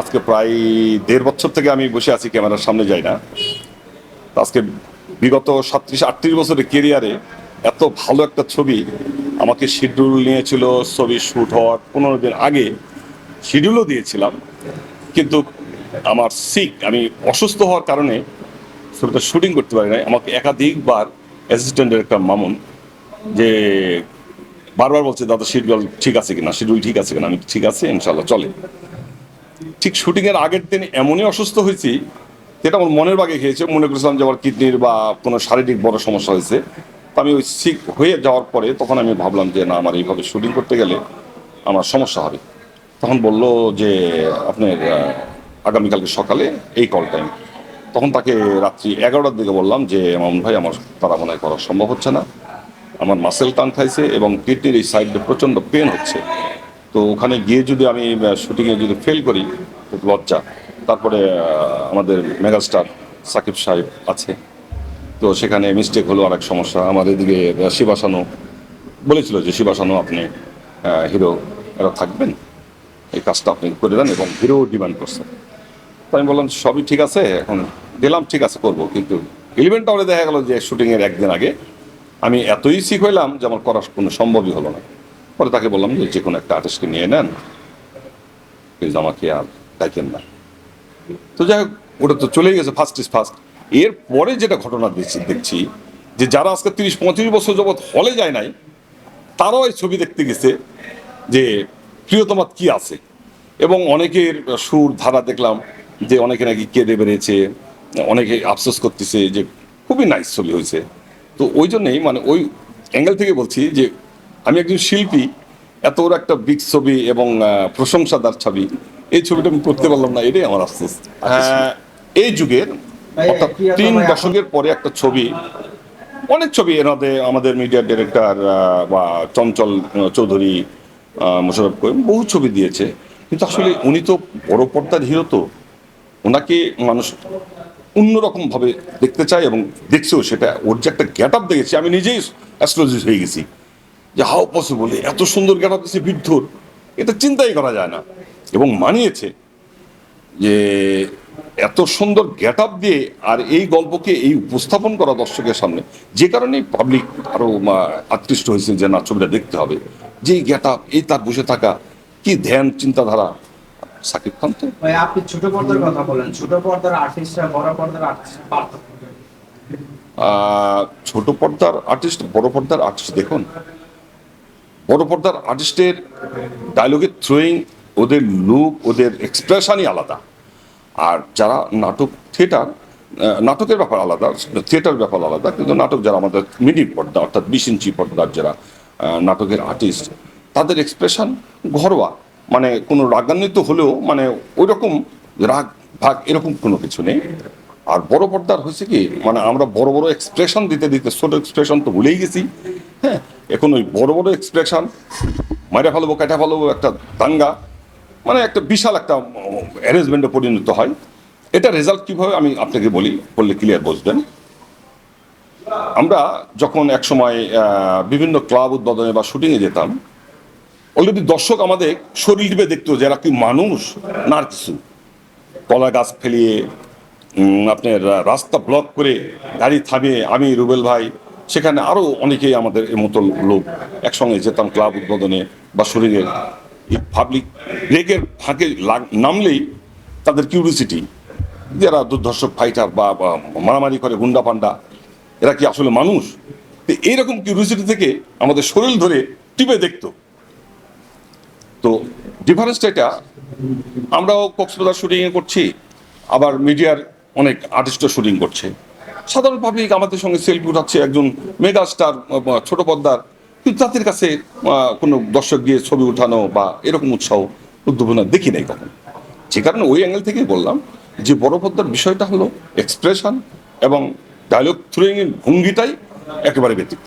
আজকে প্রায় দেড় বছর থেকে আমি বসে আছি ক্যামেরার সামনে যাই না। আজকে বিগত সাত্রিশ আটত্রিশ বছরের কেরিয়ারে এত ভালো একটা ছবি আমাকে শিডিউল নিয়েছিল, ছবি শ্যুট হওয়ার পনেরো দিন আগে শিডিউলও দিয়েছিলাম। কিন্তু আমার সিক আমি অসুস্থ হওয়ার কারণে ছবিটা শুটিং করতে পারি নাই। আমাকে একাধিকবার অ্যাসিস্ট্যান্ট ডিরেক্টর মামুন যে বারবার বলছে, দাদা শিডিউল ঠিক আছে কিনা? শিডিউল ঠিক আছে কিনা? আমি ঠিক আছে, ইনশাল্লাহ, চলে। ঠিক শুটিংয়ের আগের দিন এমনই অসুস্থ হয়েছি, যেটা আমার মনের বাগে খেয়েছে। মনে করেছিলাম যে আমার কিডনির বা কোনো শারীরিক বড় সমস্যা হয়েছে। তো আমি ওই সিক হয়ে যাওয়ার পরে তখন আমি ভাবলাম যে, না, আমার এইভাবে শুটিং করতে গেলে আমার সমস্যা হবে। তখন বলল যে, আপনার আগামীকালকে সকালে এই কল টাইম তখন তাকে রাত্রি এগারোটার দিকে বললাম যে, মামুন ভাই, আমার তারা মনে করা সম্ভব হচ্ছে না। আমার মাসেল টান খাইছে এবং কিডনির এই সাইডে প্রচণ্ড পেন হচ্ছে। তো ওখানে গিয়ে যদি আমি শুটিংয়ে যদি ফেল করি লজ্জা। তারপরে আমাদের মেগাস্টার সাকিব সাহেব আছে। তো সেখানে মিস্টেক হলো আর এক সমস্যা। আমার এদিকে শিবাসানু বলেছিল যে, শিবাসানু আপনি হিরো এরা থাকবেন। এই কাজটা আপনি করে দেন এবং হিরো ডিমান্ড করছেন। তো আমি বললাম, সবই ঠিক আছে, এখন দিলাম, ঠিক আছে, করব। কিন্তু ইলেভেন টাওয়ারে দেখা গেল যে শুটিংয়ের একদিন আগে আমি এতই শিখ হইলাম যে, আমার করা কোনো সম্ভবই হলো না। পরে তাকে বললাম যে যে কোনো একটা আর্টিস্টকে নিয়ে নেন। প্লিজ আমাকে আর ডাকেন না। তো যাই হোক, ওটা তো চলেই গেছে ফার্স্ট ইজ ফার্স্ট এরপরে যেটা ঘটনা দেখছি দেখছি যে, যারা আজকে তিরিশ, পঁয়ত্রিশ বছর যাবৎ হলে যায় নাই, তারাও এই ছবি দেখতে গেছে যে প্রিয়তমাত কি আছে? এবং অনেকের সুর ধারা দেখলাম যে, অনেকে নাকি কেঁদে বেরিয়েছে অনেকে আফসোস করতেছে যে, খুবই নাইস ছবি হয়েছে। তো ওই জন্যেই মানে ওই অ্যাঙ্গেল থেকে বলছি যে আমি একজন শিল্পী এত বড় একটা বিগ ছবি এবং প্রশংসাদার ছবি এই ছবিটা আমি করতে পারলাম না এটাই আমার আফসোস। এই যুগের অর্থাৎ তিন দশকের পরে একটা ছবি অনেক ছবি এনাদের আমাদের মিডিয়া ডিরেক্টর বা চঞ্চল চৌধুরী আহ, মোশাররফ করিম বহু ছবি দিয়েছে। কিন্তু আসলে উনি তো বড় পর্দার হিরো তো। ওনাকে মানুষ অন্যরকম ভাবে দেখতে চায় এবং দেখছেও সেটা ওর যে একটা গ্যাট আপ দেখেছি আমি নিজেই অ্যাস্ট্রোলজিস্ট হয়ে গেছি। যে হাও পসিবল এত সুন্দর আপ দিচ্ছে বৃদ্ধর এটা চিন্তাই করা যায় না। এবং মানিয়েছে যে এত সুন্দর গেট আপ দিয়ে আর এই গল্পকে এই উপস্থাপন করা দর্শকের সামনে যে কারণে পাবলিক আরও আকৃষ্ট হয়েছে যে না ছবিটা দেখতে হবে। যে গেট আপ এই তার বসে থাকা কি ধ্যান চিন্তাধারা? সাকিব খান তো। আপনি ছোট পর্দার কথা বলেন। ছোট পর্দার আর্টিস্টরা বড় পর্দার আর্টিস্ট ছোট পর্দার আর্টিস্ট বড় পর্দার আর্টিস্ট দেখুন। বড় পর্দার আর্টিস্টের ডায়লগের থ্রোয়িং ওদের লুক ওদের এক্সপ্রেশনই আলাদা। আর যারা নাটক থিয়েটার নাটকের ব্যাপার আলাদা থিয়েটার ব্যাপার আলাদা, কিন্তু নাটক যারা আমাদের মিডিল পর্দা, অর্থাৎ বিশ ইঞ্চি পর্দার যারা নাটকের আর্টিস্ট তাদের এক্সপ্রেশন ঘরোয়া। মানে কোনো রাগান্বিত হলেও মানে ওই রকম রাগ, ভাগ এরকম কোনো কিছু নেই। আর বড় পর্দার হয়েছে কি মানে আমরা বড় বড় এক্সপ্রেশন দিতে দিতে, ছোট এক্সপ্রেশন তো ভুলেই গেছি। হ্যাঁ এখন ওই বড় বড় এক্সপ্রেশন মাইরা ফেলব, কাটা ফেলব একটা দাঙ্গা মানে একটা বিশাল একটা অ্যারেঞ্জমেন্টে পরিণত হয়। এটা রেজাল্ট কীভাবে আমি আপনাকে বলি, বললে ক্লিয়ার বুঝবেন। আমরা যখন এক সময় বিভিন্ন ক্লাব উদ্বোধনে বা শুটিংয়ে যেতাম অলরেডি দর্শক আমাদের শরীর টিপে দেখতো যে এরা কি মানুষ, না কিছু। কলা গাছ ফেলিয়ে আপনার রাস্তা ব্লক করে গাড়ি থামিয়ে আমি রুবেল ভাই সেখানে আরও অনেকেই আমাদের এই মতো লোক একসঙ্গে যেতাম ক্লাব উদ্বোধনে বা শরীরের পাবলিক ব্রেকের ফাঁকে নামলেই তাদের কিউরিসিটি যারা দুর্ধর্ষক ফাইটার বা বা মারামারি করে গুন্ডা পান্ডা এরা কি আসলে মানুষ? তো এইরকম কিউরিসিটি থেকে আমাদের শরীর ধরে টিপে দেখতো। তো ডিফারেন্সটা এটা, আমরাও কক্সবাজার শুটিংয়ে করছি, আবার মিডিয়ার অনেক আর্টিস্টও শুটিং করছে। সাধারণ পাবলিক আমাদের সঙ্গে সেলফি উঠাচ্ছে একজন মেগা স্টার ছোট পদ্মার কিন্তু তাদের কাছে কোনো দর্শক গিয়ে ছবি উঠানো বা এরকম উৎসাহ উদ্দীপনা দেখি নাই কখন। যে কারণে ওই অ্যাঙ্গেল থেকেই বললাম যে বড় পদ্মার বিষয়টা হলো এক্সপ্রেশন এবং ডায়লগ থ্রুইং এর ভঙ্গিটাই একেবারে ব্যতিক্রম।